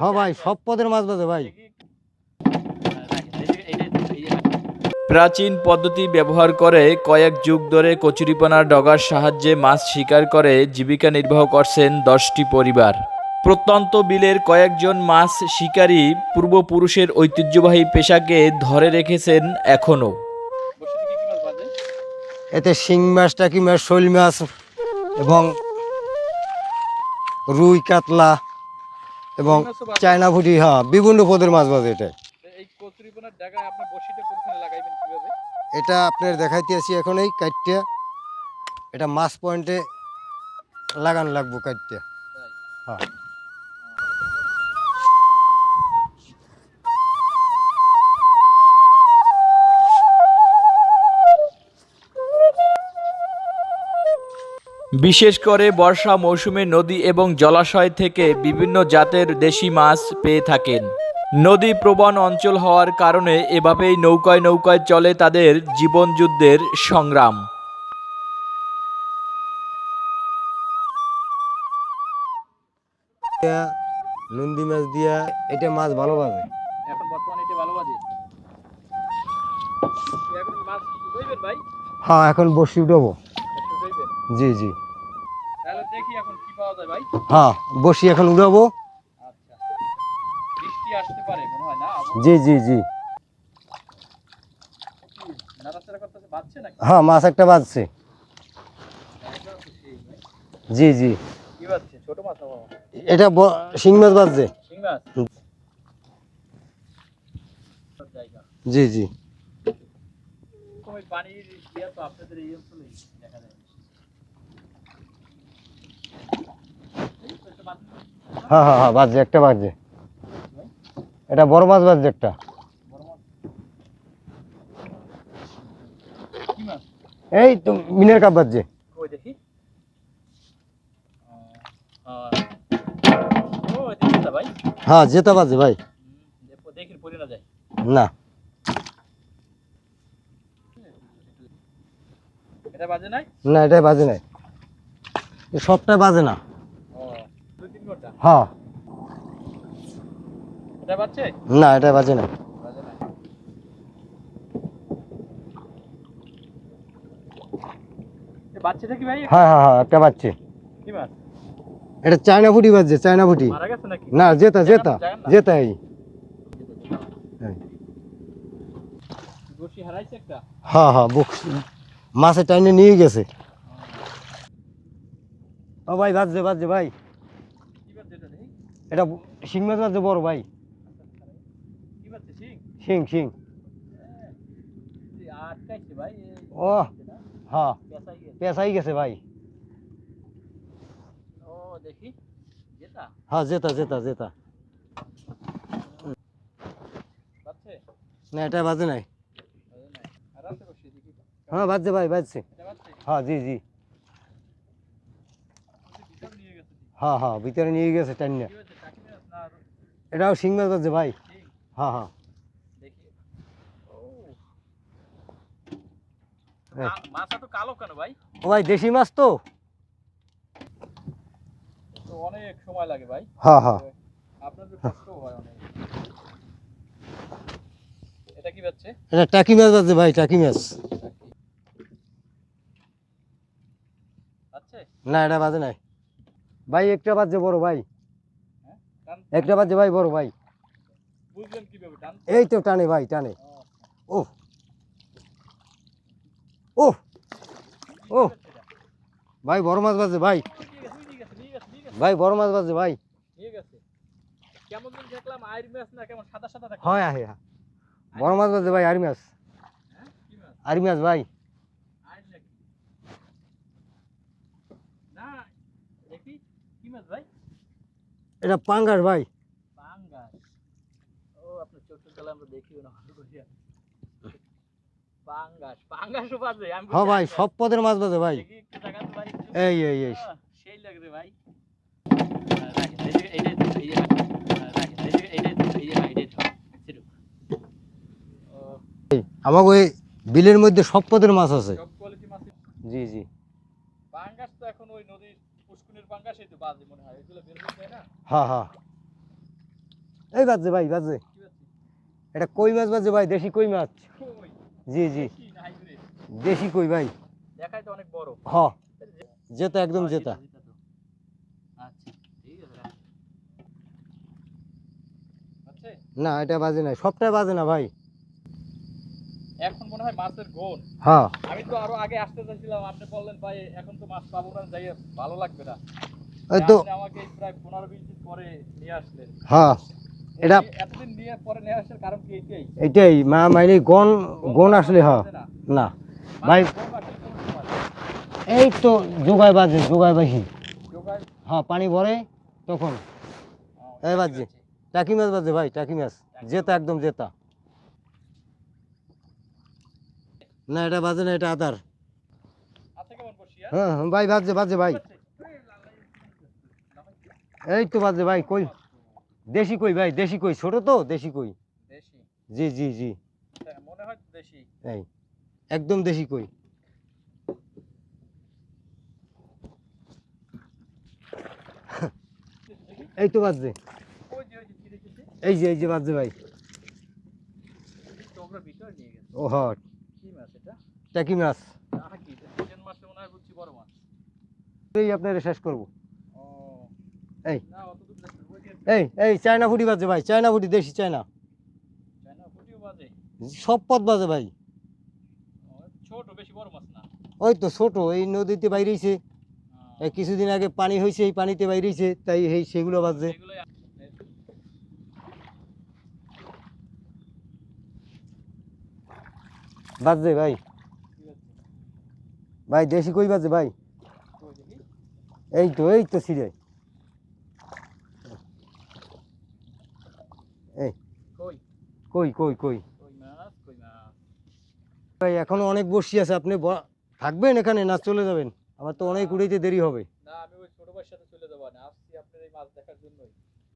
হ্যাঁ ভাই সব পদের মাছ বাজে ভাই। প্রাচীন পদ্ধতি ব্যবহার করে কয়েক যুগ ধরে কচুরিপানার ডগার সাহায্যে মাছ শিকার করে জীবিকা নির্বাহ করছেন দশটি পরিবার। প্রত্যন্ত বিলের কয়েকজন মাছ শিকারী পূর্বপুরুষের ঐতিহ্যবাহী পেশাকে ধরে রেখেছেন এখনও। এতে শিং মাছ টাকি মাছ শৈল মাছ এবং রুই কাতলা এবং চায়না ভুটি হ্যাঁ বিভিন্ন পদের মাছ বাজে এটা এটা আপনার দেখাইতেছি এখন এই কাটটা এটা মাছ পয়েন্টে লাগান লাগবো কাটটা হ্যাঁ। বিশেষ করে বর্ষা মৌসুমে নদী এবং জলাশয় থেকে বিভিন্ন জাতের দেশি মাছ পেয়ে থাকেন। নদী প্রবণ অঞ্চল হওয়ার কারণে এভাবেই নৌকায় নৌকায় চলে তাদের জীবনযুদ্ধের সংগ্রাম। নন্দী মাছ দিয়া এটা মাছ ভালো বাজে এখন বর্তমানে এটা ভালো বাজে এখন মাছ ভাই? হ্যাঁ এখন বসি উঠাবো। জি জি। হ্যাঁ বসি এখন উঠাবো আচ্ছা। বৃষ্টি আসতে পারে না? জি জি জি। হ্যাঁ মাছ একটা বাজছে। জি জি। এটা শিং মাছ বাজছে। জি জি। পানির তো আপনাদের এই অঞ্চলেই দেখা যায় এই তো একটা মাছ হ্যাঁ হ্যাঁ হ্যাঁ বাজছে একটা বাজছে। এটা বড় মাছ বাজছে একটা। এই তো মিনের কাপ বাজছে। হ্যাঁ যেতে বাজছে ভাই। না এটা বাজে নাই? না এটাই বাজে নাই। সবটাই বাজে না। হ্যাঁ। এটা বাজছে? না এটাই বাজে না। বাজে নাই এ বাচ্চাটা কি ভাই? হ্যাঁ হ্যাঁ হ্যাঁ একটা বাজছে। কি মাছ এটা চায়না ফুটি বাজছে চায়না ফুটি। মারা গেছে নাকি? না জেতা জেতা জানেন না? জেতা এই এই। বসি হারাইছে একটা? হ্যাঁ হ্যাঁ বুক মাছে টাইনে নিয়ে গেছে। ও। ভাই বাজছে বাজছে ভাই। কি বাজছে এটা দেখি এটা শিং মাছ বাজছে বড় ভাই। কি বাজছে শিং? শিং শিং। এই আটকাইছে ভাই এই ও না, হ্যাঁ। পেঁচাই গেছে। পেঁচাই গেছে ভাই। ও দেখি যেটা হ্যাঁ জেতা জেতা জেতা। বাজছে? না এটা বাজে নাই। বাজে নাই। আর রাতে বসি দেখি। হ্যাঁ বাজছে ভাই বাজছে। এটা বাজছে? হ্যাঁ জি জি। ভিতর নিয়ে গেছে। হ্যাঁ হ্যাঁ ভিতরে নিয়ে গেছে টাইনে কি হয়েছে টাকি মাছ না আর এটাও শিং মাছ বাজছে ভাই। হ্যাঁ হ্যাঁ। ও ভাই দেশি মাছ তো। অনেক সময় লাগে ভাই। হ্যাঁ হ্যাঁ। আপনাদের কষ্ট হয় অনেক। এটা কি এটা টাকি মাছ বাজছে ভাই টাকি মাছ। না এটা বাজে নাই। ভাই একটা বাজছে বড় ভাই। একটা বাজছে ভাই বড় ভাই। এই তো টানে ভাই টানে। ও, ও ও ভাই বড় মাছ বাজছে ভাই। ভাই বড় মাছ বাজছে ভাই। হয় হ্যাঁ বড় মাছ বাজছে ভাই আরি মাছ। হ্যাঁ আরি মাছ ভাই আইর নাকি না দেখি কি মাছ ভাই এটা পাঙ্গাস ভাই। পাঙ্গাস? ও আপনার আমরা দেখিও না। পাঙ্গাস বাজে আমি হ্যাঁ ভাই সব পদের মাছ বাজে ভাই। এই এই এই। সেই ভাই। এই এই আমাকে ওই বিলের মধ্যে সব পদের মাছ আছে। সব কোয়ালিটি মাছ। জি জি। পাঙ্গাস তো এখন ওই নদীর পুষ্কুনির পাঙ্গাসই তো বাজে মনে হয়। এগুলো বের যায় না? হ্যাঁ হ্যাঁ এই বাজছে ভাই হচ্ছে? এটা কই মাছ বাজছে ভাই? দেশি কই মাছ? জি জি। দেশি কই ভাই? দেখায় তো অনেক বড়। হ। জেতা একদম জেতা। আচ্ছা? না এটা বাজে না। সবটাই বাজে না ভাই। এখন মনে হয় মাছের গোল। হ্যাঁ আমি তো আরও আগে আসতে চাইছিলাম। আপনি বললেন ভাই এখন তো মাছ পাবো না। যাই ভালো লাগবে না। ওই তো হ্যাঁ। এটা এটাই? মা গন গন আসলে হ্যাঁ। না? না। ভাই? এই তো যোগায় বাজে যোগায় হ্যাঁ পানি ভরে তখন। এই ঠিক টাকি মাছ বাজে ভাই টাকি মাছ। জেতা একদম জেতা। না এটা বাজে না এটা আদার। আচ্ছা হ্যাঁ? হ্যাঁ, ভাই বাজছে বাজছে ভাই। এই তো বাজছে ভাই কই? দেশি কই ভাই দেশি কই? ছোট তো দেশি কই? জি জি জি। হ্যাঁ, মনে হয় দেশি। এই একদম দেশি কই। এই তো যে এই যে এই যে বাজছে ভাই। ও কি মাছ এটা? টাকি মাছ। এই আপনারা শেষ করব। এই এই এই চায়না ফুটি বাজছে ভাই চায়না ফুটি দেশি চায়না। বাজে। সব পথ বাজে ভাই। ওই তো ছোট এই নদীতে বাইরেছে। কিছুদিন আগে পানি হয়েছে এই পানিতে বাইরেছে তাই এই সেগুলো বাজছে বাজছে ভাই। ভাই দেশি কই বাজে ভাই? এই তো এই তো সিরে। এই। কই? কই কই কই? কই মাছ কই মাছ? ভাই এখনও অনেক বসি আছে আপনি থাকবেন এখানে না চলে যাবেন? আমার তো অনেক উড়াইতে দেরি হবে। না আমি ওই ছোট ভাইয়ের সাথে চলে যাব না আসছি আপনার এই মাছ দেখার জন্যই।